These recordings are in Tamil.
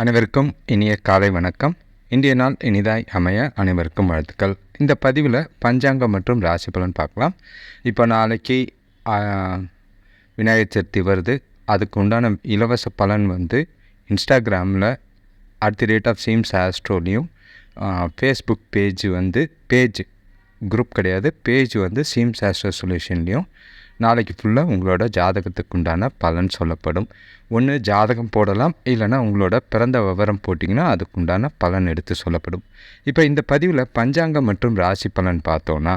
அனைவருக்கும் இனிய காலை வணக்கம். இந்திய நாள் இனிதாய் அமைய அனைவருக்கும் வாழ்த்துக்கள். இந்த பதிவில் பஞ்சாங்கம் மற்றும் ராசி பலன் பார்க்கலாம். இப்போ நாளைக்கு விநாயகர் சதுர்த்தி வருது. அதுக்கு உண்டான இலவச பலன் வந்து இன்ஸ்டாகிராமில் at the rate of Seems ஆஸ்ட்ரோலையும் Facebook page வந்து பேஜ் குரூப் கிடையாது. பேஜ் வந்து சீம்ஸ் ஆஸ்ட்ரோ சொல்யூஷன்லேயும் நாளைக்கு ஃபுல்லாக உங்களோட ஜாதகத்துக்கு உண்டான பலன் சொல்லப்படும். ஒன்று ஜாதகம் போடலாம். இல்லைன்னா உங்களோட பிறந்த விவரம் போட்டிங்கன்னா அதுக்குண்டான பலன் எடுத்து சொல்லப்படும். இப்போ இந்த பதிவில் பஞ்சாங்கம் மற்றும் ராசி பலன் பார்த்தோன்னா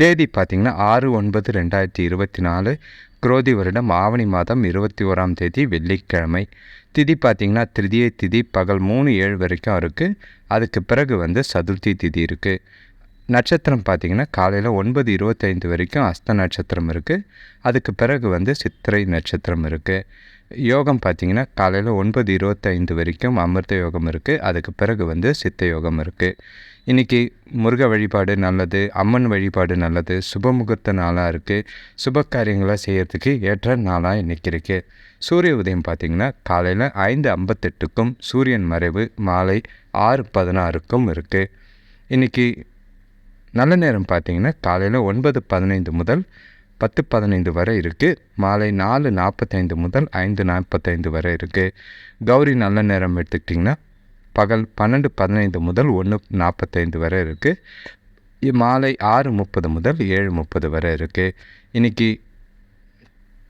தேதி பார்த்திங்கன்னா ஆறு ஒன்பது ரெண்டாயிரத்தி இருபத்தி நாலு. குரோதி வருடம் ஆவணி மாதம் இருபத்தி ஓராம் தேதி வெள்ளிக்கிழமை. திதி பார்த்திங்கன்னா திருதியை திதி பகல் மூணு ஏழு வரைக்கும் இருக்குது அதுக்கு பிறகு வந்து சதுர்த்தி திதி இருக்குது நட்சத்திரம் பார்த்திங்கன்னா காலையில் ஒன்பது இருபத்தைந்து வரைக்கும் அஸ்த நட்சத்திரம் இருக்குது அதுக்கு பிறகு வந்து சித்திரை நட்சத்திரம் இருக்குது யோகம் பார்த்திங்கன்னா காலையில் ஒன்பது இருபத்தைந்து வரைக்கும் அமிர்த யோகம் இருக்குது அதுக்கு பிறகு வந்து சித்த யோகம் இருக்குது இன்றைக்கி முருக வழிபாடு நல்லது அம்மன் வழிபாடு நல்லது சுபமுகூர்த்த நாளாக இருக்குது சுப காரியங்களை செய்கிறதுக்கு ஏற்ற நாளாக இன்றைக்கி இருக்குது சூரிய உதயம் பார்த்திங்கன்னா காலையில் ஐந்து ஐம்பத்தெட்டுக்கும் சூரியன் மறைவு மாலை ஆறு பதினாறுக்கும் இருக்குது இன்றைக்கி நல்ல நேரம் பார்த்தீங்கன்னா காலையில் ஒன்பது பதினைந்து முதல் பத்து பதினைந்து வரை இருக்குது மாலை நாலு நாற்பத்தைந்து முதல் ஐந்து நாற்பத்தைந்து வரை இருக்குது கௌரி நல்ல நேரம் எடுத்துக்கிட்டிங்கன்னா பகல் பன்னெண்டு பதினைந்து முதல் ஒன்று நாற்பத்தைந்து வரை இருக்குது மாலை ஆறு முப்பது முதல் ஏழு முப்பது வரை இருக்குது இன்றைக்கி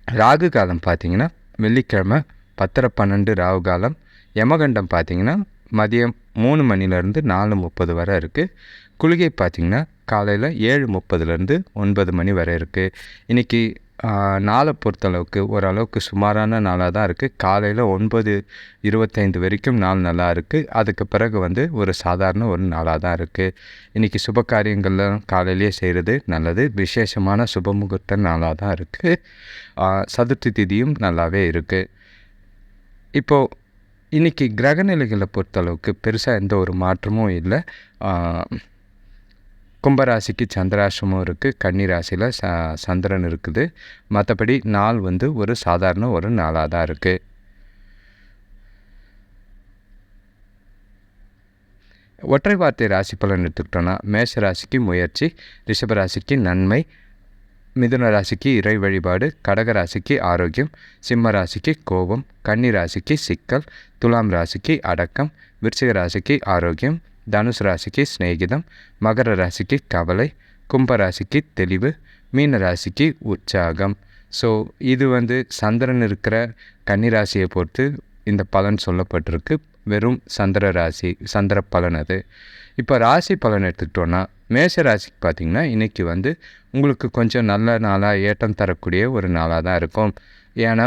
ராகு காலம் பார்த்திங்கன்னா வெள்ளிக்கிழமை பத்தரை பன்னெண்டு ராகு காலம். யமகண்டம் பார்த்திங்கன்னா மதியம் மூணு மணிலேருந்து நாலு முப்பது வரை இருக்குது குளிகை பார்த்திங்கன்னா காலையில் ஏழு முப்பதுலேருந்து ஒன்பது மணி வரை இருக்குது இன்றைக்கி நாளை பொறுத்தளவுக்கு ஓரளவுக்கு சுமாரான நாளாக தான் இருக்குது காலையில் ஒன்பது இருபத்தைந்து வரைக்கும் நாள் நல்லா இருக்குது அதுக்கு பிறகு வந்து ஒரு சாதாரண ஒரு நாளாக தான் இருக்குது இன்றைக்கி சுப காரியங்கள்லாம் காலையிலேயே செய்கிறது நல்லது. விசேஷமான சுபமுகூர்த்த நாளாக தான் இருக்குது சதுர்த்தி திதியும் நல்லாவே இருக்குது இப்போது இன்றைக்கி கிரகநிலைகளை பொறுத்தளவுக்கு பெருசாக எந்த ஒரு மாற்றமும் இல்லை. கும்பராசிக்கு சந்திராசிரமம் இருக்குது கன்னி ராசியில் ச சந்திரன் இருக்குது. மற்றபடி நாள் வந்து ஒரு சாதாரண ஒரு நாளாக தான் இருக்குது ஒற்றை வார்த்தை ராசி பலன் எடுத்துக்கிட்டோன்னா மேஷ ராசிக்கு முயற்சி ரிஷப ராசிக்கு நன்மை மிதுன ராசிக்கு இறை வழிபாடு கடக ராசிக்கு ஆரோக்கியம் சிம்ம ராசிக்கு கோபம் கன்னி ராசிக்கு சிக்கல் துலாம் ராசிக்கு அடக்கம் விருச்சிக ராசிக்கு ஆரோக்கியம் தனுசு ராசிக்கு சிநேகிதம் மகர ராசிக்கு கவலை கும்ப ராசிக்கு தெளிவு மீன ராசிக்கு உற்சாகம். ஸோ இது வந்து சந்திரன் இருக்கிற கன்னி ராசியை பொறுத்து இந்த பலன் சொல்லப்பட்டிருக்கு. வெறும் சந்திர ராசி சந்திர பலன் அது. இப்போ ராசி பலன் எடுத்துக்கிட்டோன்னா மேஷ ராசிக்கு பார்த்திங்கன்னா இன்றைக்கி வந்து உங்களுக்கு கொஞ்சம் நல்ல நாளாக ஏற்றம் தரக்கூடிய ஒரு நாளாக தான் இருக்கும். ஏன்னா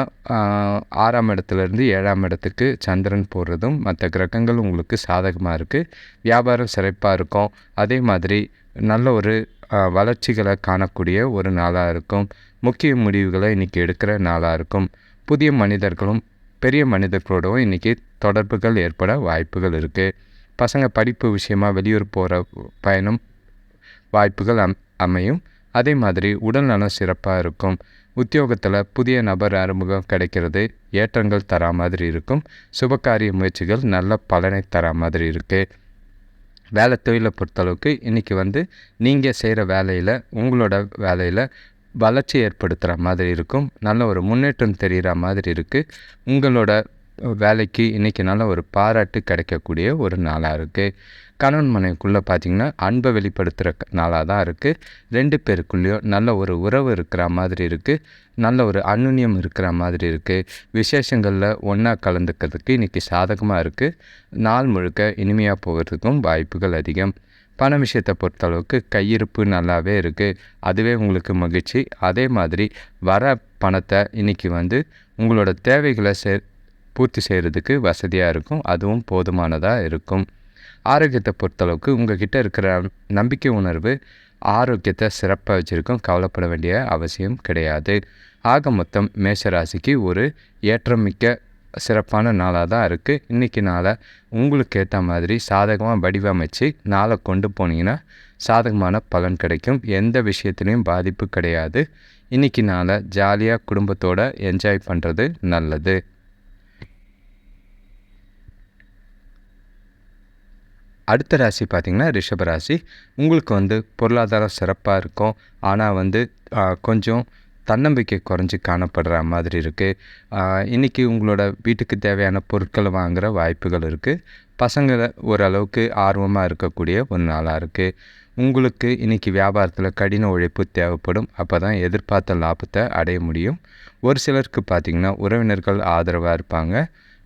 ஆறாம் இடத்துலேருந்து ஏழாம் இடத்துக்கு சந்திரன் போடுறதும் மற்ற கிரகங்கள் உங்களுக்கு சாதகமாக இருக்குது வியாபாரம் சிறப்பாக இருக்கும். அதே மாதிரி நல்ல ஒரு வளர்ச்சிகளை காணக்கூடிய ஒரு நாளாக இருக்கும். முக்கிய முடிவுகளை இன்றைக்கி எடுக்கிற நாளாக இருக்கும். புதிய மனிதர்களும் பெரிய மனிதர்களோடவும் இன்றைக்கி தொடர்புகள் ஏற்பட வாய்ப்புகள் இருக்குது பசங்க படிப்பு விஷயமாக வெளியூர் போகிற பயணம் வாய்ப்புகள் அம் அமையும். அதே மாதிரி உடல்நலம் சிறப்பாக இருக்கும். உத்தியோகத்தில் புதிய நபர் அறிமுகம் கிடைக்கிறது ஏற்றங்கள் தரா மாதிரி இருக்கும். சுபகாரிய முயற்சிகள் நல்ல பலனை தரா மாதிரி இருக்குது வேலை தொழிலை பொறுத்தளவுக்கு இன்றைக்கி வந்து நீங்கள் செய்கிற வேலையில் உங்களோட வேலையில் வளர்ச்சி ஏற்படுத்துகிற மாதிரி இருக்கும். நல்ல ஒரு முன்னேற்றம் தெரிகிற மாதிரி இருக்குது உங்களோட வேலைக்கு இன்றைக்கி நல்ல ஒரு பாராட்டு கிடைக்கக்கூடிய ஒரு நாளாக இருக்குது கணவன் மனைவிக்குள்ளே பார்த்திங்கன்னா அன்பை வெளிப்படுத்துகிற நாளாக தான் இருக்குது ரெண்டு பேருக்குள்ளேயும் நல்ல ஒரு உறவு இருக்கிற மாதிரி இருக்குது நல்ல ஒரு அன்னுன்யம் இருக்கிற மாதிரி இருக்குது விசேஷங்களில் ஒன்றா கலந்துக்கிறதுக்கு இன்றைக்கி சாதகமாக இருக்குது நாள் முழுக்க இனிமையாக போகிறதுக்கும் வாய்ப்புகள் அதிகம். பண விஷயத்தை பொறுத்தளவுக்கு கையிருப்பு நல்லாவே இருக்குது அதுவே உங்களுக்கு மகிழ்ச்சி. அதே மாதிரி வர பணத்தை இன்றைக்கி வந்து உங்களோட தேவைகளை சே பூர்த்தி செய்கிறதுக்கு வசதியாக இருக்கும். அதுவும் போதுமானதாக இருக்கும். ஆரோக்கியத்தை பொறுத்தளவுக்கு உங்ககிட்ட இருக்கிற நம்பிக்கை உணர்வு ஆரோக்கியத்தை சிறப்பாக வச்சுருக்கும் கவலைப்பட வேண்டிய அவசியம் கிடையாது. ஆக மொத்தம் மேஷராசிக்கு ஒரு ஏற்றமிக்க சிறப்பான நாளாக தான் இருக்குது இன்றைக்கி நாளை உங்களுக்கு ஏற்ற மாதிரி சாதகமாக வடிவமைச்சு நாளை கொண்டு போனீங்கன்னா சாதகமான பலன் கிடைக்கும். எந்த விஷயத்துலேயும் பாதிப்பு கிடையாது. இன்றைக்கி நாளை ஜாலியாக குடும்பத்தோடு என்ஜாய் பண்ணுறது நல்லது. அடுத்த ராசி பார்த்திங்கன்னா ரிஷப ராசி. உங்களுக்கு வந்து பொருளாதாரம் சிறப்பாக இருக்கும். ஆனால் வந்து கொஞ்சம் தன்னம்பிக்கை குறைஞ்சி காணப்படுற மாதிரி இருக்குது இன்றைக்கி உங்களோட வீட்டுக்கு தேவையான பொருட்களை வாங்குகிற வாய்ப்புகள் இருக்குது பசங்களை ஓரளவுக்கு ஆர்வமாக இருக்கக்கூடிய ஒரு நாளாக இருக்குது உங்களுக்கு இன்றைக்கி வியாபாரத்தில் கடின உழைப்பு தேவைப்படும். அப்போ தான் எதிர்பார்த்த லாபத்தை அடைய முடியும். ஒரு சிலருக்கு பார்த்திங்கன்னா உறவினர்கள் ஆதரவாக இருப்பாங்க.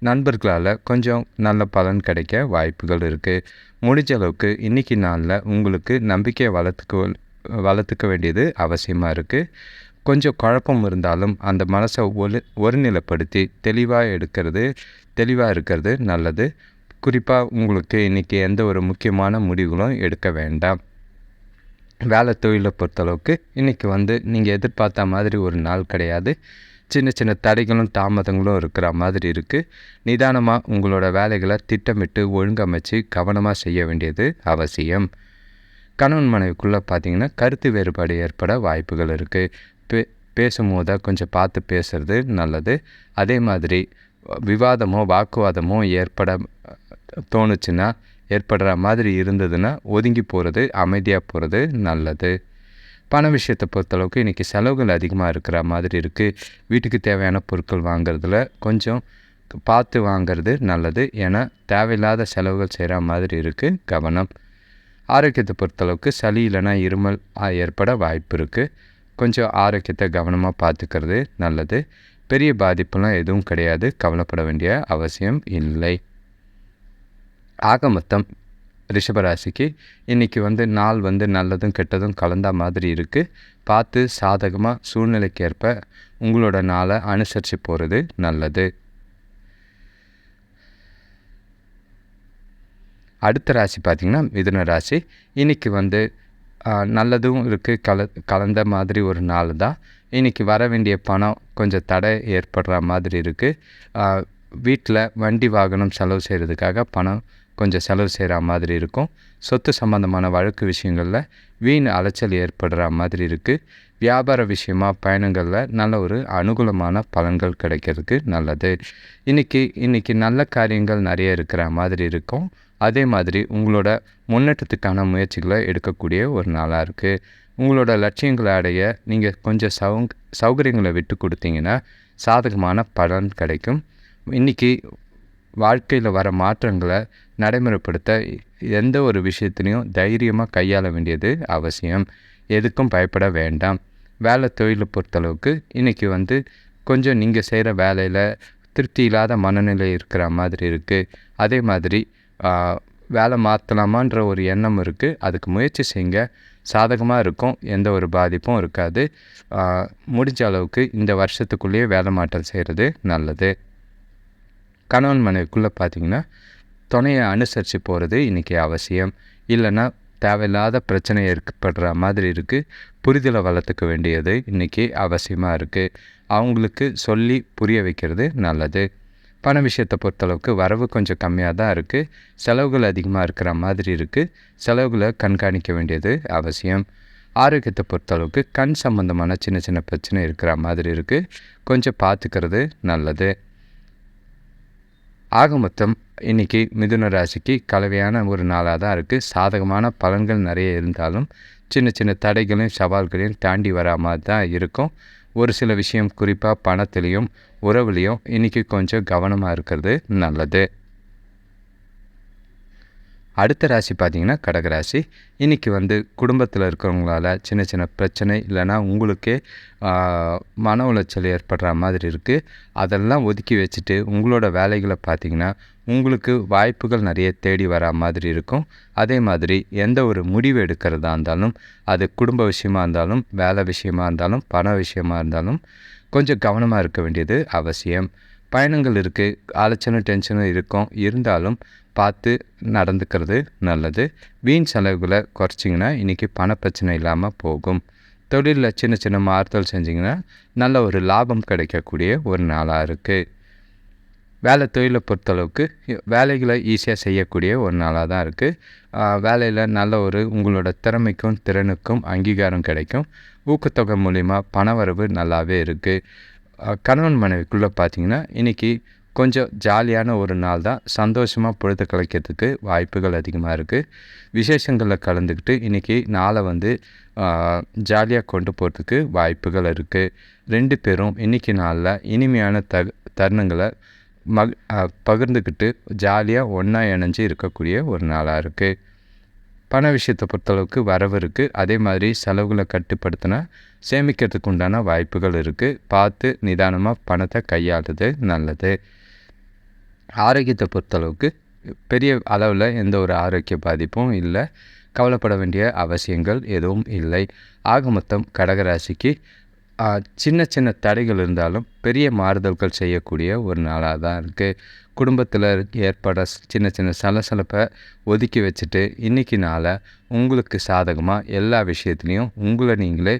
நண்பர்களால் கொஞ்சம் நல்ல பலன் கிடைக்க வாய்ப்புகள் இருக்குது முடிஞ்ச அளவுக்கு இன்றைக்கி நாளில் உங்களுக்கு நம்பிக்கையை வளர்த்துக்க வளர்த்துக்க வேண்டியது அவசியமாக இருக்குது கொஞ்சம் குழப்பம் இருந்தாலும் அந்த மனசை ஒரு ஒருநிலைப்படுத்தி தெளிவாக எடுக்கிறது தெளிவாக இருக்கிறது நல்லது. குறிப்பாக உங்களுக்கு இன்றைக்கி எந்த ஒரு முக்கியமான முடிவுகளும் எடுக்க வேண்டாம். வேலை தொழிலை பொறுத்தளவுக்கு இன்றைக்கி வந்து நீங்கள் எதிர்பார்த்த மாதிரி ஒரு நாள் கிடையாது. சின்ன சின்ன தடைகளும் தாமதங்களும் இருக்கிற மாதிரி இருக்குது நிதானமாக உங்களோட வேலைகளை திட்டமிட்டு ஒழுங்கமைச்சு கவனமாக செய்ய வேண்டியது அவசியம். கணவன் மனைவிக்குள்ளே பார்த்தீங்கன்னா கருத்து வேறுபாடு ஏற்பட வாய்ப்புகள் இருக்குது பே பேசும்போது கொஞ்சம் பார்த்து பேசுறது நல்லது. அதே மாதிரி விவாதமோ வாக்குவாதமோ ஏற்பட தோணுச்சுன்னா ஏற்படுற மாதிரி இருந்ததுன்னா ஒதுங்கி போகிறது அமைதியாக போகிறது நல்லது. பண விஷயத்தை பொறுத்தளவுக்கு இன்றைக்கி செலவுகள் அதிகமாக இருக்கிற மாதிரி இருக்குது வீட்டுக்கு தேவையான பொருட்கள் வாங்குறதுல கொஞ்சம் பார்த்து வாங்குறது நல்லது. ஏன்னா தேவையில்லாத செலவுகள் செய்கிற மாதிரி இருக்குது கவனம். ஆரோக்கியத்தை பொறுத்தளவுக்கு சளி இல்லைன்னா இருமல் ஏற்பட வாய்ப்பு இருக்குது கொஞ்சம் ஆரோக்கியத்தை கவனமாக பார்த்துக்கிறது நல்லது. பெரிய பாதிப்புலாம் எதுவும் கிடையாது. கவலைப்பட வேண்டிய அவசியம் இல்லை. ஆக மொத்தம் ரிஷபராசிக்கு இன்றைக்கி வந்து நாள் வந்து நல்லதும் கெட்டதும் கலந்த மாதிரி இருக்குது பார்த்து சாதகமாக சூழ்நிலைக்கு ஏற்ப உங்களோட நாளை அனுசரித்து போகிறது நல்லது. அடுத்த ராசி பார்த்திங்கன்னா மிதுன ராசி. இன்றைக்கி வந்து நல்லதும் இருக்குது கல கலந்த மாதிரி ஒரு நாள் தான். இன்றைக்கி வர வேண்டிய பணம் கொஞ்சம் தடை ஏற்படுற மாதிரி இருக்குது வீட்டில் வண்டி வாகனம் செலவு செய்கிறதுக்காக பணம் கொஞ்சம் செலவு செய்கிற மாதிரி இருக்கும். சொத்து சம்பந்தமான வழக்கு விஷயங்களில் வீண் அலைச்சல் ஏற்படுற மாதிரி இருக்குது வியாபார விஷயமா பயணங்களில் நல்ல ஒரு அனுகூலமான பலன்கள் கிடைக்கிறதுக்கு நல்லது. இன்றைக்கி இன்றைக்கி நல்ல காரியங்கள் நிறைய இருக்கிற மாதிரி இருக்கும். அதே மாதிரி உங்களோட முன்னேற்றத்துக்கான முயற்சிகளை எடுக்கக்கூடிய ஒரு நாளாக இருக்குது உங்களோட லட்சியங்களை அடைய நீங்கள் கொஞ்சம் சவுங் சௌகரியங்களை விட்டு கொடுத்தீங்கன்னா சாதகமான பலன் கிடைக்கும். இன்றைக்கி வாழ்க்கையில் வர மாற்றங்களை நடைமுறைப்படுத்த எந்த ஒரு விஷயத்துலையும் தைரியமாக கையாள வேண்டியது அவசியம். எதுக்கும் பயப்பட வேண்டாம். வேலை தொழிலை பொறுத்தளவுக்கு இன்றைக்கி வந்து கொஞ்சம் நீங்கள் செய்கிற வேலையில் திருப்தி இல்லாத மனநிலை இருக்கிற மாதிரி இருக்குது அதே மாதிரி வேலை மாற்றலாமான்ற ஒரு எண்ணம் இருக்குது அதுக்கு முயற்சி செய்யுங்க. சாதகமாக இருக்கும். எந்த ஒரு பாதிப்பும் இருக்காது. முடிஞ்ச அளவுக்கு இந்த வருஷத்துக்குள்ளேயே வேலை மாற்றம் செய்கிறது நல்லது. கணவன் மனைவிக்குள்ளே பார்த்திங்கன்னா துணையை அனுசரித்து போகிறது இன்றைக்கி அவசியம். இல்லைன்னா தேவையில்லாத பிரச்சனை ஏற்படுற மாதிரி இருக்குது புரிதலை வளர்த்துக்க வேண்டியது இன்றைக்கி அவசியமாக இருக்குது அவங்களுக்கு சொல்லி புரிய வைக்கிறது நல்லது. பண விஷயத்தை பொறுத்தளவுக்கு வரவு கொஞ்சம் கம்மியாக தான் இருக்குது செலவுகள் அதிகமாக இருக்கிற மாதிரி இருக்குது செலவுகளை கண்காணிக்க வேண்டியது அவசியம். ஆரோக்கியத்தை பொறுத்தளவுக்கு கண் சம்மந்தமான சின்ன சின்ன பிரச்சனை இருக்கிற மாதிரி இருக்குது கொஞ்சம் பார்த்துக்கிறது நல்லது. ஆக மொத்தம் இன்றைக்கி மிதுன ராசிக்கு கலவையான ஒரு நாளாக தான் இருக்குது சாதகமான பலன்கள் நிறைய இருந்தாலும் சின்ன சின்ன தடைகளையும் சவால்களையும் தாண்டி வரா மாதிரி தான் இருக்கும். ஒரு சில விஷயம் குறிப்பாக பணத்துலேயும் உறவுலேயும் இன்றைக்கி கொஞ்சம் கவனமாக இருக்கிறது நல்லது. அடுத்த ராசி பார்த்தீங்கன்னா கடகராசி இன்றைக்கி வந்து குடும்பத்தில் இருக்கிறவங்களால சின்ன சின்ன பிரச்சனை இல்லைன்னா உங்களுக்கே மன உளைச்சல் ஏற்படுற மாதிரி இருக்குது அதெல்லாம் ஒதுக்கி வச்சுட்டு உங்களோட வேலைகளை பார்த்தீங்கன்னா உங்களுக்கு வாய்ப்புகள் நிறைய தேடி வரா மாதிரி இருக்கும். அதே மாதிரி எந்த ஒரு முடிவு எடுக்கிறதா இருந்தாலும் அது குடும்ப விஷயமா இருந்தாலும் வேலை விஷயமா இருந்தாலும் பண விஷயமா இருந்தாலும் கொஞ்சம் கவனமாக இருக்க வேண்டியது அவசியம். பயணங்கள் இருக்குது அலைச்சலும் டென்ஷனும் இருக்கும். இருந்தாலும் பார்த்து நடந்துக்கிறது நல்லது. வீண் செலவுகளை குறைச்சிங்கன்னா இன்றைக்கி பண பிரச்சனை இல்லாமல் போகும். தொழிலில் சின்ன சின்ன மாறுதல் செஞ்சிங்கன்னா நல்ல ஒரு லாபம் கிடைக்கக்கூடிய ஒரு நாளாக இருக்குது வேலை தொழிலை பொறுத்தளவுக்கு வேலைகளை ஈஸியாக செய்யக்கூடிய ஒரு நாளாக தான் இருக்குது வேலையில் நல்ல ஒரு உங்களோட திறமைக்கும் திறனுக்கும் அங்கீகாரம் கிடைக்கும். ஊக்கத்தொகை மூலிமா பணவரவு நல்லாவே இருக்குது கணவன் மனைவிக்குள்ளே பார்த்திங்கன்னா இன்றைக்கி கொஞ்சம் ஜாலியான ஒரு நாள் தான். சந்தோஷமாக பொழுது கலைக்கிறதுக்கு வாய்ப்புகள் அதிகமாக இருக்குது விசேஷங்களில் கலந்துக்கிட்டு இன்றைக்கி நாளை வந்து ஜாலியாக கொண்டு போகிறதுக்கு வாய்ப்புகள் இருக்குது ரெண்டு பேரும் இன்றைக்கி நாளில் இனிமையான த தருணங்களை மக பகிர்ந்துக்கிட்டு ஜாலியாக ஒன்றா இணைஞ்சு இருக்கக்கூடிய ஒரு நாளாக இருக்குது பண விஷயத்தை பொறுத்தளவுக்கு வரவு இருக்குது அதே மாதிரி செலவுகளை கட்டுப்படுத்தினா சேமிக்கிறதுக்கு உண்டான வாய்ப்புகள் இருக்குது பார்த்து நிதானமாக பணத்தை கையாளுறது நல்லது. ஆரோக்கியத்தை பொறுத்தளவுக்கு பெரிய அளவில் எந்த ஒரு ஆரோக்கிய பாதிப்பும் இல்லை. கவலைப்பட வேண்டிய அவசியங்கள் எதுவும் இல்லை. ஆக மொத்தம் கடகராசிக்கு சின்ன சின்ன தடைகள் இருந்தாலும் பெரிய மாறுதல்கள் செய்யக்கூடிய ஒரு நாளாக தான் இருக்குது குடும்பத்தில் ஏற்பட சின்ன சின்ன சலசலப்பை ஒதுக்கி வச்சுட்டு இன்றைக்கி நாளை உங்களுக்கு சாதகமாக எல்லா விஷயத்துலேயும் உங்களை நீங்களே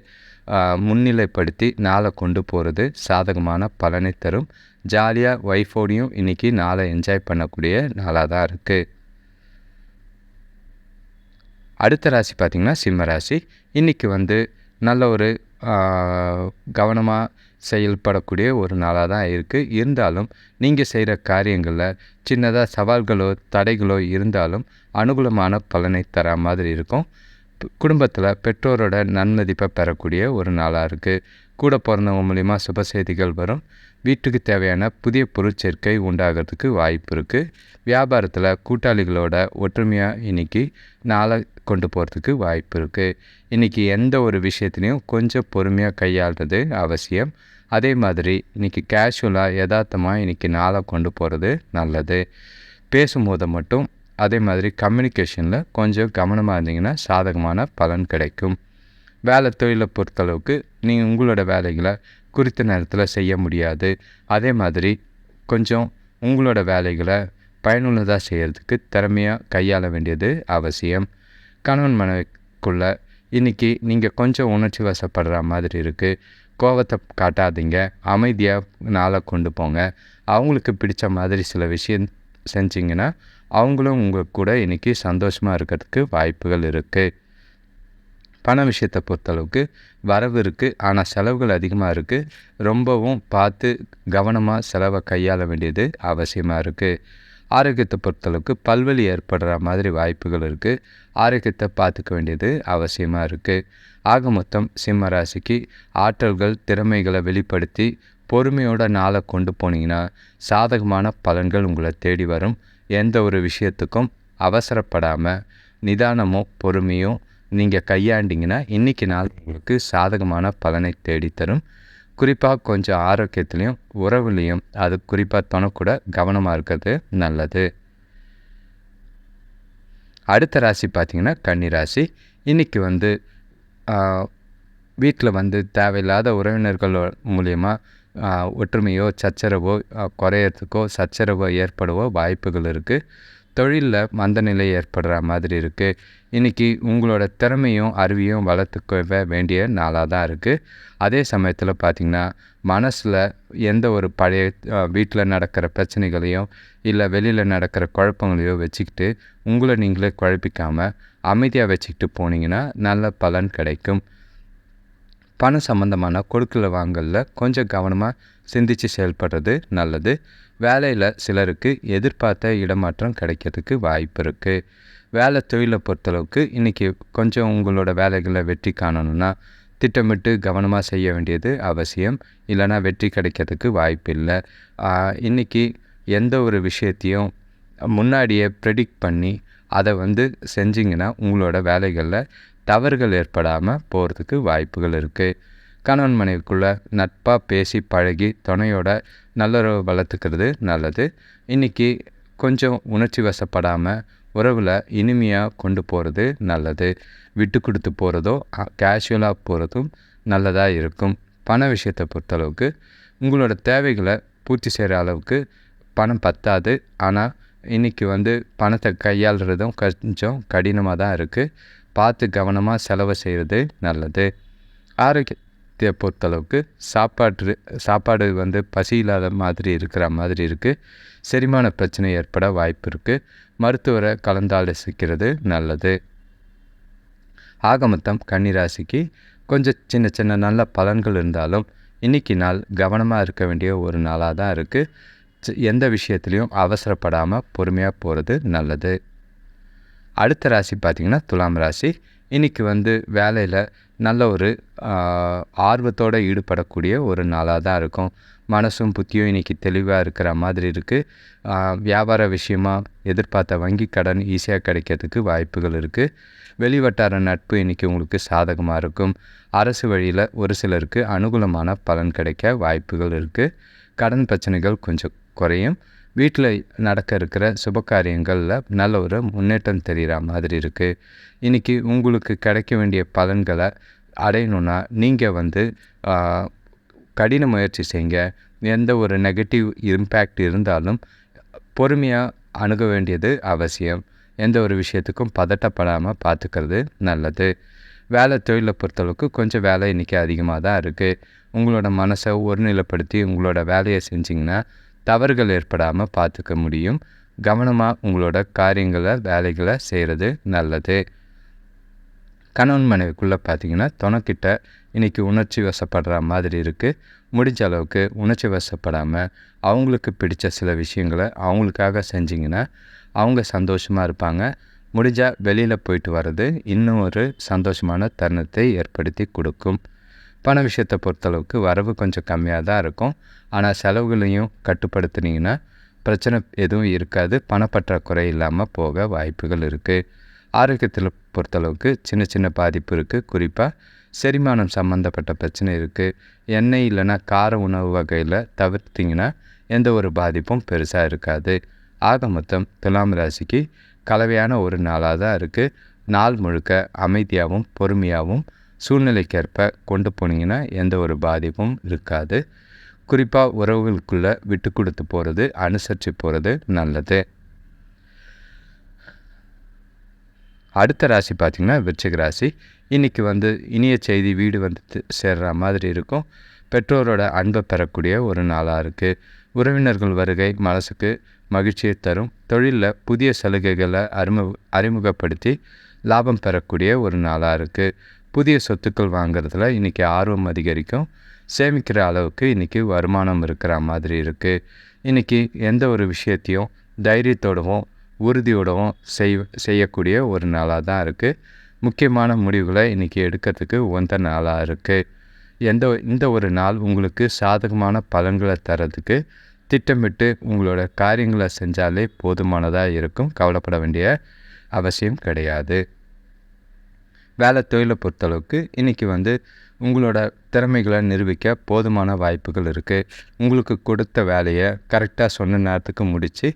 முன்னிலைப்படுத்தி நாளை கொண்டு போகிறது சாதகமான பலனை தரும். ஜாலியாக ஒய்ஃபோடையும் இன்றைக்கி நாளை என்ஜாய் பண்ணக்கூடிய நாளாக தான் இருக்குது அடுத்த ராசி பார்த்திங்கன்னா சிம்ம ராசி. இன்றைக்கி வந்து நல்ல ஒரு கவனமாக செயல்படக்கூடிய ஒரு நாளாக தான் இருக்குது இருந்தாலும் நீங்கள் செய்கிற காரியங்களில் சின்னதாக சவால்களோ தடைகளோ இருந்தாலும் அனுகூலமான பலனை தர மாதிரி இருக்கும். குடும்பத்தில் பெற்றோரோட நன்மதிப்பை பெறக்கூடிய ஒரு நாளாக இருக்குது கூட பிறந்தவங்க மூலிமா சுப செய்திகள் வரும். வீட்டுக்கு தேவையான புதிய பொருட்சேர்க்கை உண்டாகிறதுக்கு வாய்ப்பு இருக்குது வியாபாரத்தில் கூட்டாளிகளோட ஒற்றுமையாக இன்றைக்கி நாளை கொண்டு போகிறதுக்கு வாய்ப்பு இருக்குது இன்றைக்கி எந்த ஒரு விஷயத்துலையும் கொஞ்சம் பொறுமையாக கையாளுறது அவசியம். அதே மாதிரி இன்றைக்கி கேஷுவலாக யதார்த்தமாக இன்றைக்கி நாளை கொண்டு போகிறது நல்லது. பேசும்போது மட்டும் அதே மாதிரி கம்யூனிகேஷனில் கொஞ்சம் கவனமாக இருந்தீங்கன்னா சாதகமான பலன் கிடைக்கும். வேலை தொழிலை பொறுத்தளவுக்கு நீங்கள் உங்களோட வேலைகளை குறித்த நேரத்தில் செய்ய முடியாது. அதே மாதிரி கொஞ்சம் உங்களோட வேலைகளை பயனுள்ளதாக செய்கிறதுக்கு திறமையாக கையாள வேண்டியது அவசியம். கணவன் மனைவிக்குள்ளே இன்றைக்கி நீங்கள் கொஞ்சம் உணர்ச்சி வசப்படுற மாதிரி இருக்குது கோவத்தை காட்டாதீங்க. அமைதியாக நாளை கொண்டு போங்க. அவங்களுக்கு பிடிச்ச மாதிரி சில விஷயம் செஞ்சிங்கன்னா அவங்களும் உங்கள் கூட இன்றைக்கி சந்தோஷமாக இருக்கிறதுக்கு வாய்ப்புகள் இருக்குது பண விஷயத்தை பொறுத்தளவுக்கு வரவு இருக்குது ஆனால் செலவுகள் அதிகமாக இருக்குது ரொம்பவும் பார்த்து கவனமாக செலவை கையாள வேண்டியது அவசியமாக இருக்குது ஆரோக்கியத்தை பொறுத்தளவுக்கு பல்வழி ஏற்படுற மாதிரி வாய்ப்புகள் இருக்குது ஆரோக்கியத்தை பார்த்துக்க வேண்டியது அவசியமாக இருக்குது ஆக மொத்தம் சிம்ம ராசிக்கு ஆற்றல்கள் திறமைகளை வெளிப்படுத்தி பொறுமையோட நாளை கொண்டு போனீங்கன்னா சாதகமான பலன்கள் உங்களை தேடி வரும். எந்த ஒரு விஷயத்துக்கும் அவசரப்படாமல் நிதானமும் பொறுமையும் நீங்கள் கையாண்டிங்கன்னா இன்றைக்கி நாள் உங்களுக்கு சாதகமான பலனை தேடித்தரும். குறிப்பாக கொஞ்சம் ஆரோக்கியத்துலேயும் உறவுலேயும் அது குறிப்பாக தொணக்கூட கவனமாக இருக்கிறது நல்லது. அடுத்த ராசி பார்த்திங்கன்னா கன்னி ராசி. இன்றைக்கி வந்து வீட்டில் வந்து தேவையில்லாத உறவினர்கள் மூலியமாக ஒற்றுமையோ சச்சரவோ குறையறதுக்கோ சச்சரவோ ஏற்படவோ வாய்ப்புகள் இருக்குது தொழிலில் மந்தநிலை ஏற்படுற மாதிரி இருக்குது இன்றைக்கி உங்களோட திறமையும் அறிவியும் வளர்த்துக்க வேண்டிய நாளாக தான் இருக்குது அதே சமயத்தில் பார்த்திங்கன்னா மனசில் எந்த ஒரு பழைய வீட்டில் நடக்கிற பிரச்சனைகளையும் இல்லை வெளியில் நடக்கிற குழப்பங்களையோ வச்சுக்கிட்டு உங்களை நீங்களே குழப்பிக்காமல் அமைதியாக வச்சுக்கிட்டு போனீங்கன்னா நல்ல பலன் கிடைக்கும். பணம் சம்மந்தமான கொடுக்கல வாங்கலில் கொஞ்சம் கவனமாக சிந்தித்து செயல்படுறது நல்லது. வேலையில் சிலருக்கு எதிர்பார்த்த இடமாற்றம் கிடைக்கிறதுக்கு வாய்ப்பு இருக்குது வேலை தொழிலை பொறுத்தளவுக்கு இன்றைக்கி கொஞ்சம் உங்களோட வேலைகளை வெற்றி காணணும்னா திட்டமிட்டு கவனமாக செய்ய வேண்டியது அவசியம். இல்லைனா வெற்றி கிடைக்கிறதுக்கு வாய்ப்பு இல்லை. இன்றைக்கி எந்த ஒரு விஷயத்தையும் முன்னாடியே ப்ரெடிக்ட் பண்ணி அதை வந்து செஞ்சிங்கன்னா உங்களோட வேலைகளில் தவறுகள் ஏற்படாமல் போகிறதுக்கு வாய்ப்புகள் இருக்குது கணவன் மனைவிக்குள்ளே நட்பாக பேசி பழகி துணையோட நல்லுறவு வளர்த்துக்கிறது நல்லது. இன்றைக்கி கொஞ்சம் உணர்ச்சி வசப்படாமல் உறவில் இனிமையாக கொண்டு போகிறது நல்லது. விட்டு கொடுத்து போகிறதோ கேஷுவலாக போகிறதும் நல்லதாக இருக்கும். பண விஷயத்தை பொறுத்தளவுக்கு உங்களோட தேவைகளை பூர்த்தி செய்கிற அளவுக்கு பணம் பத்தாது. ஆனால் இன்றைக்கி வந்து பணத்தை கையாளுறதும் கொஞ்சம் கடினமாக தான் இருக்குது பார்த்து கவனமாக செலவு செய்கிறது நல்லது. ஆரோக்கியத்தை பொறுத்தளவுக்கு சாப்பாட்டு சாப்பாடு வந்து பசி இல்லாத மாதிரி இருக்கிற மாதிரி இருக்குது செரிமான பிரச்சனை ஏற்பட வாய்ப்பு இருக்குது மருத்துவரை கலந்தாலோசிக்கிறது நல்லது. ஆக மொத்தம் கன்னிராசிக்கு கொஞ்சம் சின்ன சின்ன நல்ல பலன்கள் இருந்தாலும் இன்றைக்கி நாள் கவனமாக இருக்க வேண்டிய ஒரு நாளாக தான் இருக்குது எந்த விஷயத்துலையும் அவசரப்படாமல் பொறுமையாக போகிறது நல்லது. அடுத்த ராசி பார்த்திங்கன்னா துலாம் ராசி. இன்றைக்கி வந்து வேலையில் நல்ல ஒரு ஆர்வத்தோடு ஈடுபடக்கூடிய ஒரு நாளாக தான் இருக்கும். மனசும் புத்தியும் இன்றைக்கி தெளிவாக இருக்கிற மாதிரி இருக்குது வியாபார விஷயமா எதிர்பார்த்த வங்கி கடன் ஈஸியாக கிடைக்கிறதுக்கு வாய்ப்புகள் இருக்குது வெளிவட்டார நட்பு இன்றைக்கி உங்களுக்கு சாதகமாக இருக்கும். அரசு வழியில் ஒரு சிலருக்கு அனுகூலமான பலன் கிடைக்க வாய்ப்புகள் இருக்குது கடன் பிரச்சனைகள் கொஞ்சம் குறையும். வீட்டில் நடக்க இருக்கிற சுப காரியங்களில் நல்ல ஒரு முன்னேற்றம் தெரிகிற மாதிரி இருக்குது இன்றைக்கி உங்களுக்கு கிடைக்க வேண்டிய பலன்களை அடையணுன்னா நீங்கள் வந்து கடின முயற்சி செய்யுங்க. எந்த ஒரு நெகட்டிவ் இம்பேக்ட் இருந்தாலும் பொறுமையாக அணுக வேண்டியது அவசியம். எந்த ஒரு விஷயத்துக்கும் பதட்டப்படாமல் பார்த்துக்கிறது நல்லது. வேலை தொழிலை பொறுத்தளவுக்கு கொஞ்சம் வேலை இன்றைக்கி அதிகமாக தான் இருக்குது உங்களோட மனசை ஒருநிலைப்படுத்தி உங்களோட வேலையை செஞ்சிங்கன்னா தவறுகள் ஏற்படாமல் பார்த்துக்க முடியும். கவனமாக உங்களோட காரியங்களை வேலைகளை செய்கிறது நல்லது. கணவன் மனைவிக்குள்ளே பார்த்தீங்கன்னா துணைக்கிட்ட இன்றைக்கி உணர்ச்சி வசப்படுற மாதிரி இருக்குது முடிஞ்ச அளவுக்கு உணர்ச்சி வசப்படாமல் அவங்களுக்கு பிடித்த சில விஷயங்களை அவங்களுக்காக செஞ்சிங்கன்னா அவங்க சந்தோஷமாக இருப்பாங்க. முடிஞ்சால் வெளியில் போயிட்டு வர்றது இன்னும் ஒரு சந்தோஷமான தருணத்தை ஏற்படுத்தி கொடுக்கும். பண விஷயத்தை பொறுத்தளவுக்கு வரவு கொஞ்சம் கம்மியாக தான் இருக்கும். ஆனால் செலவுகளையும் கட்டுப்படுத்துனீங்கன்னா பிரச்சனை எதுவும் இருக்காது. பணப்பற்றாக்குறை இல்லாமல் போக வாய்ப்புகள் இருக்குது ஆரோக்கியத்தில் பொறுத்தளவுக்கு சின்ன சின்ன பாதிப்பு இருக்குது குறிப்பாக செரிமானம் சம்மந்தப்பட்ட பிரச்சனை இருக்குது எண்ணெய் இல்லைன்னா கார உணவு வகையில் தவிர்த்திங்கன்னா எந்த ஒரு பாதிப்பும் பெருசாக இருக்காது. ஆக மொத்தம் துலாம் ராசிக்கு கலவையான ஒரு நாளாக தான் இருக்குது நாள் முழுக்க அமைதியாகவும் பொறுமையாகவும் சூழ்நிலைக்கேற்ப கொண்டு போனீங்கன்னா எந்த ஒரு பாதிப்பும் இருக்காது. குறிப்பாக உறவுகளுக்குள்ளே விட்டு கொடுத்து போகிறது அனுசரித்து போகிறது நல்லது. அடுத்த ராசி பார்த்திங்கன்னா விருச்சிக ராசி. இன்றைக்கி வந்து இனிய செய்தி வீடு வந்து சேர்கிற சேர்ற மாதிரி இருக்கும். பெற்றோரோட அன்பை பெறக்கூடிய ஒரு நாளாக இருக்குது உறவினர்கள் வருகை மனசுக்கு மகிழ்ச்சியை தரும். தொழிலில் புதிய சலுகைகளை அறிமு அறிமுகப்படுத்தி லாபம் பெறக்கூடிய ஒரு நாளாக இருக்குது புதிய சொத்துக்கள் வாங்குறதுல இன்றைக்கி ஆர்வம் அதிகரிக்கும். சேமிக்கிற அளவுக்கு இன்றைக்கி வருமானம் இருக்கிற மாதிரி இருக்குது இன்றைக்கி எந்த ஒரு விஷயத்தையும் தைரியத்தோடவும் உறுதியோடவும் செய் செய்யக்கூடிய ஒரு நாளாக தான் இருக்குது முக்கியமான முடிவுகளை இன்றைக்கி எடுக்கிறதுக்கு உந்த நாளாக இருக்குது எந்த இந்த ஒரு நாள் உங்களுக்கு சாதகமான பலன்களை தரதுக்கு திட்டமிட்டு உங்களோட காரியங்களை செஞ்சாலே போதுமானதாக இருக்கும். கவலைப்பட வேண்டிய அவசியம் கிடையாது. வேலை தொழிலை பொறுத்தளவுக்கு இன்றைக்கி வந்து உங்களோட திறமைகளை நிரூபிக்க போதுமான வாய்ப்புகள் இருக்குது உங்களுக்கு கொடுத்த வேலையை கரெக்டாக சொன்ன நேரத்துக்கு முடித்து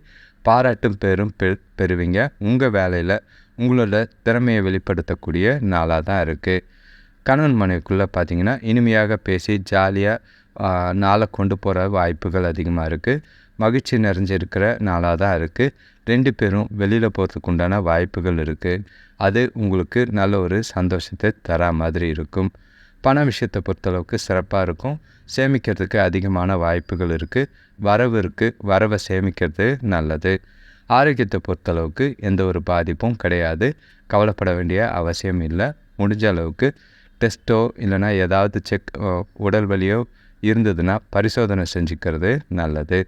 பாராட்டும் பேரும் பெ பெறுவீங்க. உங்கள் வேலையில் உங்களோட திறமையை வெளிப்படுத்தக்கூடிய நாளாக தான் இருக்குது கணவன் மனைவிக்குள்ளே பார்த்தீங்கன்னா இனிமையாக பேசி ஜாலியாக நாளை கொண்டு போகிற வாய்ப்புகள் அதிகமாக இருக்குது மகிழ்ச்சி நிறைஞ்சிருக்கிற நாளாக தான் இருக்குது ரெண்டு பேரும் வெளியில் போகிறதுக்கு உண்டான வாய்ப்புகள் இருக்குது அது உங்களுக்கு நல்ல ஒரு சந்தோஷத்தை தரா மாதிரி இருக்கும். பண விஷயத்தை பொறுத்தளவுக்கு சிறப்பாக இருக்கும். சேமிக்கிறதுக்கு அதிகமான வாய்ப்புகள் இருக்குது வரவு இருக்குது வரவை சேமிக்கிறது நல்லது. ஆரோக்கியத்தை பொறுத்தளவுக்கு எந்த ஒரு பாதிப்பும் கிடையாது. கவலைப்பட வேண்டிய அவசியம் இல்லை. முடிஞ்ச அளவுக்கு டெஸ்ட்டோ இல்லைன்னா ஏதாவது செக் உடல் வலியோ இருந்ததுன்னா பரிசோதனை செஞ்சுக்கிறது நல்லது.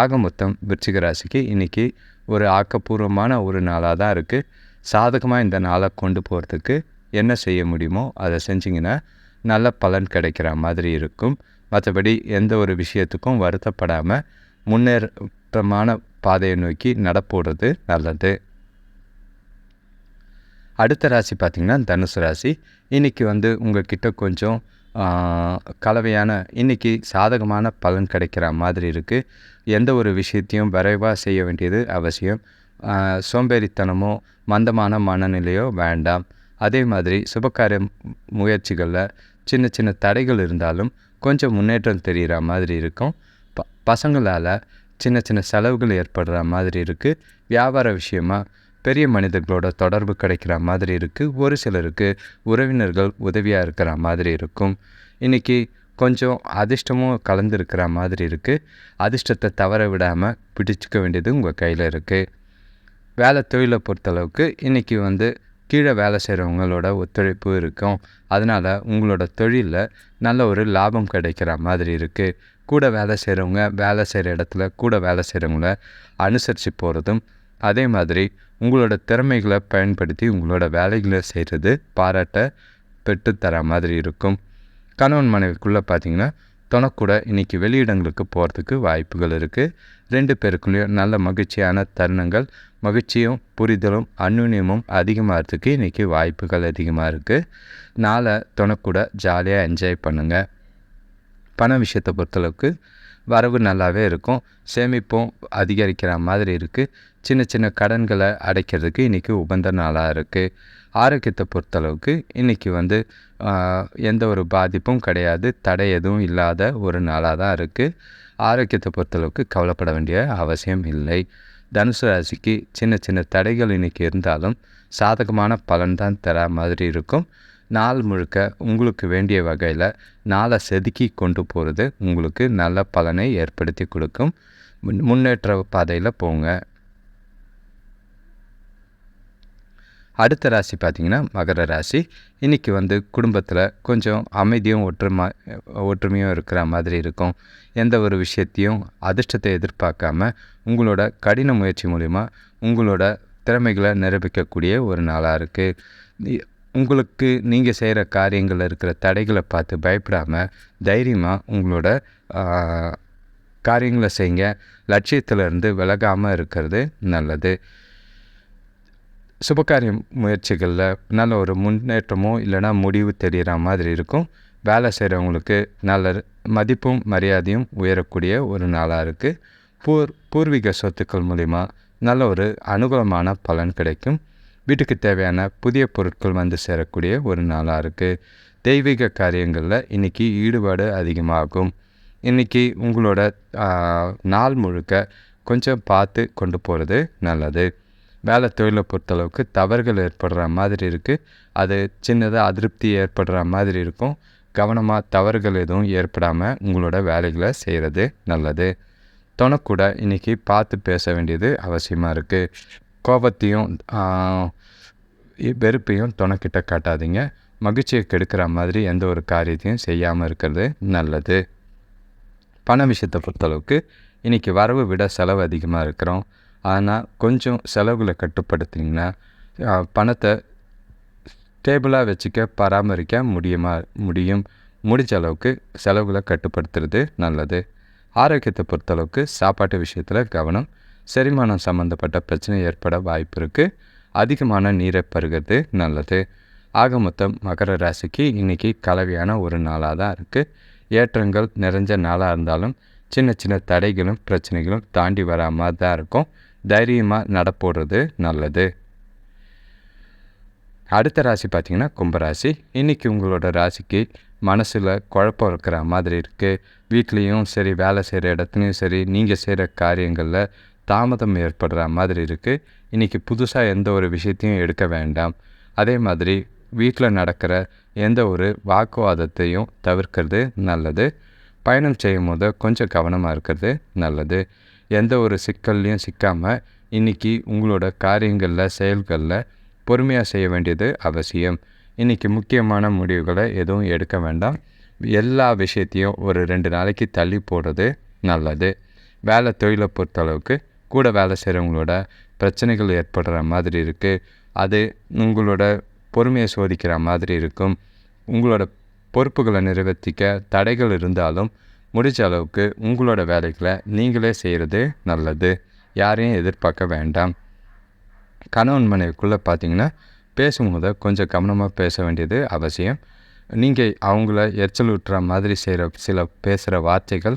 ஆக மொத்தம் விருச்சிக ராசிக்கு இன்றைக்கி ஒரு ஆக்கப்பூர்வமான ஒரு நாளாக தான் இருக்குது சாதகமாக இந்த நாளை கொண்டு போகிறதுக்கு என்ன செய்ய முடியுமோ அதை செஞ்சிங்கன்னா நல்ல பலன் கிடைக்கிற மாதிரி இருக்கும். மற்றபடி எந்த ஒரு விஷயத்துக்கும் வருத்தப்படாமல் முன்னேற்றமான பாதையை நோக்கி நடப்போடுறது நல்லது. அடுத்த ராசி பார்த்திங்கன்னா தனுசு ராசி. இன்றைக்கி வந்து உங்கள்கிட்ட கொஞ்சம் கலவையான இன்றைக்கி சாதகமான பலன் கிடைக்கிற மாதிரி இருக்குது எந்த ஒரு விஷயத்தையும் விரைவாக செய்ய வேண்டியது அவசியம். சோம்பேறித்தனமோ மந்தமான மனநிலையோ வேண்டாம். அதே மாதிரி சுபகாரிய முயற்சிகளில் சின்ன சின்ன தடைகள் இருந்தாலும் கொஞ்சம் முன்னேற்றம் தெரிகிற மாதிரி இருக்கும். ப பசங்களால் சின்ன சின்ன செலவுகள் ஏற்படுற மாதிரி இருக்குது வியாபார விஷயமா பெரிய மனிதர்களோட தொடர்பு கிடைக்கிற மாதிரி இருக்குது ஒரு சிலருக்கு உறவினர்கள் உதவியாக இருக்கிற மாதிரி இருக்கும். இன்றைக்கி கொஞ்சம் அதிர்ஷ்டமும் கலந்துருக்கிற மாதிரி இருக்குது அதிர்ஷ்டத்தை தவற விடாமல் பிடிச்சிக்க வேண்டியது உங்கள் கையில் இருக்குது வேலை தொழிலை பொறுத்தளவுக்கு இன்றைக்கி வந்து கீழே வேலை செய்கிறவங்களோட ஒத்துழைப்பு இருக்கும். அதனால் உங்களோட தொழிலில் நல்ல ஒரு லாபம் கிடைக்கிற மாதிரி இருக்குது கூட வேலை செய்கிறவங்க வேலை செய்கிற இடத்துல கூட வேலை செய்கிறவங்கள அனுசரித்து போகிறதும் அதே மாதிரி உங்களோட திறமைகளை பயன்படுத்தி உங்களோட வேலைகளை செய்கிறது பாராட்ட பெற்றுத்தர மாதிரி இருக்கும். கணவன் மனைவிக்குள்ளே பார்த்தீங்கன்னா துணக்கூட இன்றைக்கி வெளியிடங்களுக்கு போகிறதுக்கு வாய்ப்புகள் இருக்குது ரெண்டு பேருக்குள்ளேயும் நல்ல மகிழ்ச்சியான தருணங்கள் மகிழ்ச்சியும் புரிதலும் அந்யுன்யமும் அதிகமாகிறதுக்கு இன்றைக்கி வாய்ப்புகள் அதிகமாக இருக்குது நாளை துணக்கூட ஜாலியாக என்ஜாய் பண்ணுங்கள் பண விஷயத்தை பொறுத்தளவுக்கு வரவு நல்லாவே இருக்கும். சேமிப்பும் அதிகரிக்கிற மாதிரி இருக்குது சின்ன சின்ன கடன்களை அடைக்கிறதுக்கு இன்றைக்கி உகந்த நாளாக இருக்குது ஆரோக்கியத்தை பொறுத்தளவுக்கு இன்றைக்கி வந்து எந்த ஒரு பாதிப்பும் கிடையாது. தடை எதுவும் இல்லாத ஒரு நாளாக தான் இருக்குது ஆரோக்கியத்தை பொறுத்தளவுக்கு கவலைப்பட வேண்டிய அவசியம் இல்லை. தனுசு ராசிக்கு சின்ன சின்ன தடைகள் இன்றைக்கி இருந்தாலும் சாதகமான பலன் தான் தர மாதிரி இருக்கும். நாள் முழுக்க உங்களுக்கு வேண்டிய வகையில் நாளை செதுக்கி கொண்டு போகிறது உங்களுக்கு நல்ல பலனை ஏற்படுத்தி கொடுக்கும். முன்னேற்ற பாதையில் போங்க. அடுத்த ராசி பார்த்திங்கன்னா மகர ராசி. இன்றைக்கி வந்து குடும்பத்தில் கொஞ்சம் அமைதியும் ஒற்றுமை ஒற்றுமையும் இருக்கிற மாதிரி இருக்கும். எந்த ஒரு விஷயத்தையும் அதிர்ஷ்டத்தை எதிர்பார்க்காம உங்களோட கடின முயற்சி மூலிமா உங்களோட திறமைகளை நிரூபிக்கக்கூடிய ஒரு நாளாக இருக்குது உங்களுக்கு நீங்கள் செய்கிற காரியங்களில் இருக்கிற தடைகளை பார்த்து பயப்படாமல் தைரியமாக உங்களோட காரியங்களை செய்யுங்க லட்சியத்திலிருந்து விலகாமல் இருக்கிறது நல்லது. சுபகாரியம் முயற்சிகளில் நல்ல ஒரு முன்னேற்றமோ இல்லைனா முடிவு தெரிகிற மாதிரி இருக்கும். வேலை செய்கிறவங்களுக்கு நல்ல மதிப்பும் மரியாதையும் உயரக்கூடிய ஒரு நாளாக இருக்குது பூர் பூர்வீக சொத்துக்கள் மூலிமா நல்ல ஒரு அனுகூலமான பலன் கிடைக்கும். வீட்டுக்கு தேவையான புதிய பொருட்கள் வந்து சேரக்கூடிய ஒரு நாளாக இருக்குது தெய்வீக காரியங்களில் இன்றைக்கி ஈடுபாடு அதிகமாகும். இன்றைக்கி உங்களோட நாள் முழுக்க கொஞ்சம் பார்த்து கொண்டு போகிறது நல்லது. வேலை தொழிலை பொறுத்தளவுக்கு தவறுகள் ஏற்படுற மாதிரி இருக்குது அது சின்னதாக அதிருப்தி ஏற்படுற மாதிரி இருக்கும். கவனமாக தவறுகள் எதுவும் ஏற்படாமல் உங்களோட வேலைகளை செய்கிறது நல்லது. துணக்கூட இன்றைக்கி பார்த்து பேச வேண்டியது அவசியமாக இருக்குது கோபத்தையும் வெறுப்பையும் துணைக்கிட்ட காட்டாதீங்க. மகிழ்ச்சியை கெடுக்கிற மாதிரி எந்த ஒரு காரியத்தையும் செய்யாமல் இருக்கிறது நல்லது. பண விஷயத்தை பொறுத்தளவுக்கு இன்றைக்கி வரவு விட செலவு அதிகமாக இருக்கிறோம். ஆனால் கொஞ்சம் செலவுகளை கட்டுப்படுத்திங்கன்னா பணத்தை ஸ்டேபிளாக வச்சுக்க பராமரிக்க முடியுமா முடியும். முடிஞ்ச அளவுக்கு செலவுகளை கட்டுப்படுத்துறது நல்லது. ஆரோக்கியத்தை பொறுத்தளவுக்கு சாப்பாட்டு விஷயத்தில் கவனம். செரிமானம் சம்மந்தப்பட்ட பிரச்சனை ஏற்பட வாய்ப்பு இருக்குது அதிகமான நீரை பருகிறது நல்லது. ஆக மொத்தம் மகர ராசிக்கு இன்றைக்கி கலவையான ஒரு நாளாக தான் இருக்குது ஏற்றங்கள் நிறைஞ்ச நாளாக இருந்தாலும் சின்ன சின்ன தடைகளும் பிரச்சனைகளும் தாண்டி வராமல் தான் இருக்கும். தைரியமாக நடப்போடுறது நல்லது. அடுத்த ராசி பார்த்திங்கன்னா கும்பராசி இன்றைக்கி உங்களோட ராசிக்கு மனசில் குழப்பம் இருக்கிற மாதிரி இருக்குது வீட்லேயும் சரி வேலை செய்கிற இடத்துலையும் சரி நீங்கள் செய்கிற காரியங்களில் தாமதம் ஏற்படுற மாதிரி இருக்குது இன்றைக்கி புதுசாக எந்த ஒரு விஷயத்தையும் எடுக்க வேண்டாம். அதே மாதிரி வீட்டில் நடக்கிற எந்த ஒரு வாக்குவாதத்தையும் தவிர்க்கிறது நல்லது. பயணம் செய்யும் போது கொஞ்சம் கவனமாக இருக்கிறது நல்லது. எந்த ஒரு சிக்கல்லையும் சிக்காமல் இன்றைக்கி உங்களோட காரியங்களில் செயல்களில் பொறுமையாக செய்ய வேண்டியது அவசியம். இன்றைக்கி முக்கியமான முடிவுகளை எதுவும் எடுக்க வேண்டாம். எல்லா விஷயத்தையும் ஒரு ரெண்டு நாளைக்கு தள்ளி போடுறது நல்லது. வேலை தொழிலை பொறுத்தளவுக்கு கூட வேலை செய்கிறவங்களோட பிரச்சனைகள் ஏற்படுற மாதிரி இருக்குது அது உங்களோட பொறுமையை சோதிக்கிற மாதிரி இருக்கும். உங்களோட பொறுப்புகளை நிறைவேற்றிக்க தடைகள் இருந்தாலும் முடிஞ்ச அளவுக்கு உங்களோட வேலைகளை நீங்களே செய்கிறது நல்லது. யாரையும் எதிர்பார்க்க வேண்டாம். கணவன் மனைவிக்குள்ளே பார்த்தீங்கன்னா பேசும்போது கொஞ்சம் கவனமாக பேச வேண்டியது அவசியம். நீங்கள் அவங்கள எரிச்சல் ஊட்டுற மாதிரி செய்கிற சில பேசுகிற வார்த்தைகள்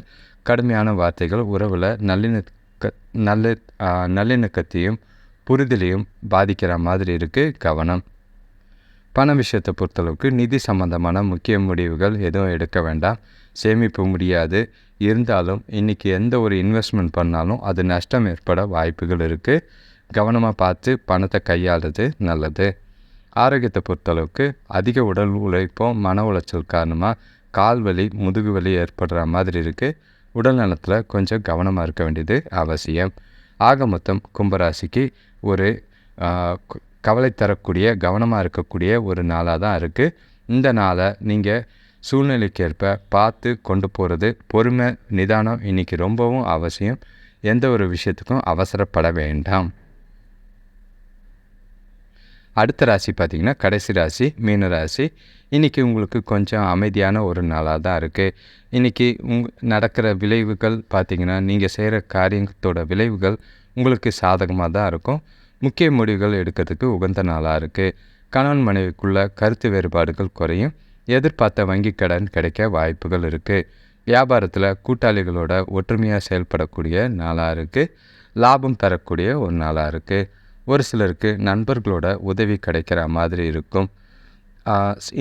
கடுமையான வார்த்தைகள் உறவில் நல்லிணக்க நல்ல நல்லிணக்கத்தையும் புரிதலையும் பாதிக்கிற மாதிரி இருக்குது கவனம். பண விஷயத்தை பொறுத்தளவுக்கு நிதி சம்பந்தமான முக்கிய முடிவுகள் எதுவும் எடுக்க வேண்டாம். சேமிப்பு முடியாது. இருந்தாலும் இன்றைக்கி எந்த ஒரு இன்வெஸ்ட்மெண்ட் பண்ணாலும் அது நஷ்டம் ஏற்பட வாய்ப்புகள் இருக்குது கவனமாக பார்த்து பணத்தை கையாளுறது நல்லது. ஆரோக்கியத்தை பொறுத்தளவுக்கு அதிக உடல் உழைப்பும் மன உளைச்சல் காரணமாக கால் வலி முதுகு வலி ஏற்படுற மாதிரி இருக்குது உடல் நலத்தில் கொஞ்சம் கவனமாக இருக்க வேண்டியது அவசியம். ஆக மொத்தம் கும்பராசிக்கு ஒரு கவலை தரக்கூடிய கவனமாக இருக்கக்கூடிய ஒரு நாளாக தான் இருக்குது இந்த நாளை நீங்கள் சூழ்நிலைக்கேற்ப பார்த்து கொண்டு போகிறது பொறுமை நிதானம் இன்றைக்கி ரொம்பவும் அவசியம். எந்த ஒரு விஷயத்துக்கும் அவசரப்பட வேண்டாம். அடுத்த ராசி பார்த்திங்கன்னா கடைசி ராசி மீன ராசி. இன்றைக்கி உங்களுக்கு கொஞ்சம் அமைதியான ஒரு நாளாக தான் இருக்குது இன்றைக்கி உங் நடக்கிற விளைவுகள் பார்த்திங்கன்னா நீங்கள் செய்கிற காரியத்தோட விளைவுகள் உங்களுக்கு சாதகமாக தான் இருக்கும். முக்கிய முடிவுகள் எடுக்கிறதுக்கு உகந்த நாளாக இருக்குது கணவன் மனைவிக்குள்ள கருத்து வேறுபாடுகள் குறையும். எதிர்பார்த்த வங்கி கடன் கிடைக்க வாய்ப்புகள் இருக்குது வியாபாரத்தில் கூட்டாளிகளோட ஒற்றுமையாக செயல்படக்கூடிய நாளாக இருக்குது லாபம் தரக்கூடிய ஒரு நாளாக இருக்குது ஒரு சிலருக்கு நண்பர்களோட உதவி கிடைக்கிற மாதிரி இருக்கும்.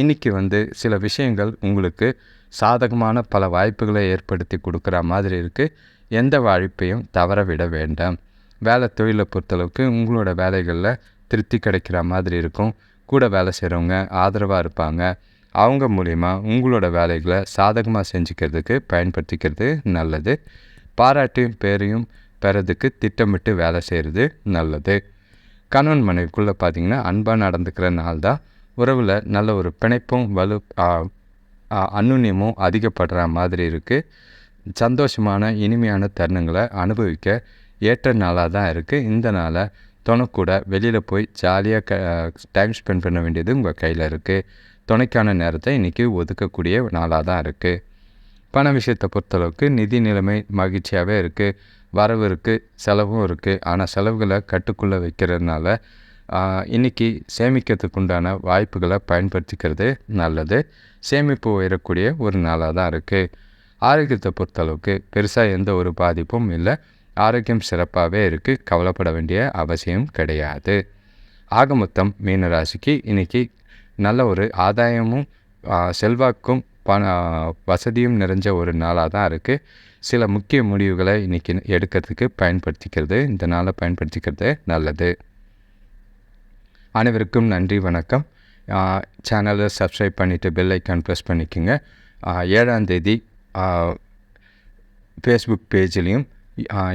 இன்றைக்கி வந்து சில விஷயங்கள் உங்களுக்கு சாதகமான பல வாய்ப்புகளை ஏற்படுத்தி கொடுக்குற மாதிரி இருக்குது எந்த வாய்ப்பையும் தவற விட வேண்டாம். வேலை தொழிலை பொறுத்தளவுக்கு உங்களோட வேலைகளில் திருப்தி கிடைக்கிற மாதிரி இருக்கும். கூட வேலை செய்கிறவங்க ஆதரவாக இருப்பாங்க. அவங்க மூலிமா உங்களோட வேலைகளை சாதகமாக செஞ்சுக்கிறதுக்கு பயன்படுத்திக்கிறது நல்லது. பாராட்டையும் பேரையும் பெறதுக்கு திட்டமிட்டு வேலை செய்கிறது நல்லது. கணவன் மனைவிக்குள்ளே பார்த்திங்கன்னா அன்பாக நடந்துக்கிற நாள் தான். உறவில் நல்ல ஒரு பிணைப்பும் வலு அன்னுன்யமும் அதிகப்படுற மாதிரி இருக்குது சந்தோஷமான இனிமையான தருணங்களை அனுபவிக்க ஏற்ற நாளாக தான் இருக்குது இந்த நாளை துணைக்கூட வெளியில் போய் ஜாலியாக க டைம் ஸ்பெண்ட் பண்ண வேண்டியது உங்கள் கையில் இருக்குது துணைக்கான நேரத்தை இன்றைக்கி ஒதுக்கக்கூடிய நாளாக தான் இருக்குது பண விஷயத்தை பொறுத்தளவுக்கு நிதி நிலைமை மகிழ்ச்சியாகவே இருக்குது வரவு இருக்குது செலவும் இருக்குது ஆனால் செலவுகளை கட்டுக்குள்ளே வைக்கிறதுனால இன்றைக்கி சேமிக்கிறதுக்கு உண்டான வாய்ப்புகளை பயன்படுத்திக்கிறது நல்லது. சேமிப்பு உயரக்கூடிய ஒரு நாளாக தான் இருக்குது ஆரோக்கியத்தை பொறுத்தளவுக்கு பெருசாக எந்த ஒரு பாதிப்பும் இல்லை. ஆரோக்கியம் சிறப்பாகவே இருக்குது கவலைப்பட வேண்டிய அவசியம் கிடையாது. ஆக மொத்தம் மீனராசிக்கு இன்றைக்கி நல்ல ஒரு ஆதாயமும் செல்வாக்கும் பண வசதியும் நிறைஞ்ச ஒரு நாளாக தான் இருக்குது சில முக்கிய முடிவுகளை இன்றைக்கி எடுக்கிறதுக்கு பயன்படுத்திக்கிறது இந்த நாளை பயன்படுத்திக்கிறது நல்லது. அனைவருக்கும் நன்றி வணக்கம். சேனலை சப்ஸ்கிரைப் பண்ணிவிட்டு பெல் ஐக்கான் ப்ரெஸ் பண்ணிக்கோங்க. ஏழாம் தேதி ஃபேஸ்புக் பேஜ்லேயும்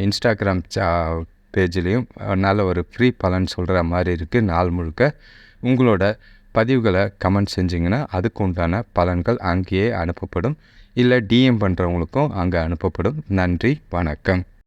இன்ஸ்டாகிராம் சா பேஜ்லேயும் நல்ல ஒரு ஃப்ரீ பலன் சொல்கிற மாதிரி இருக்குது நாள் முழுக்க. உங்களோட பதிவுகளை கமெண்ட் செஞ்சிங்கன்னா அதுக்கு உண்டான பலன்கள் அங்கேயே அனுப்பப்படும். இல்லை டிஎம் பண்ணுறவங்களுக்கும் அங்கே அனுப்பப்படும். நன்றி வணக்கம்.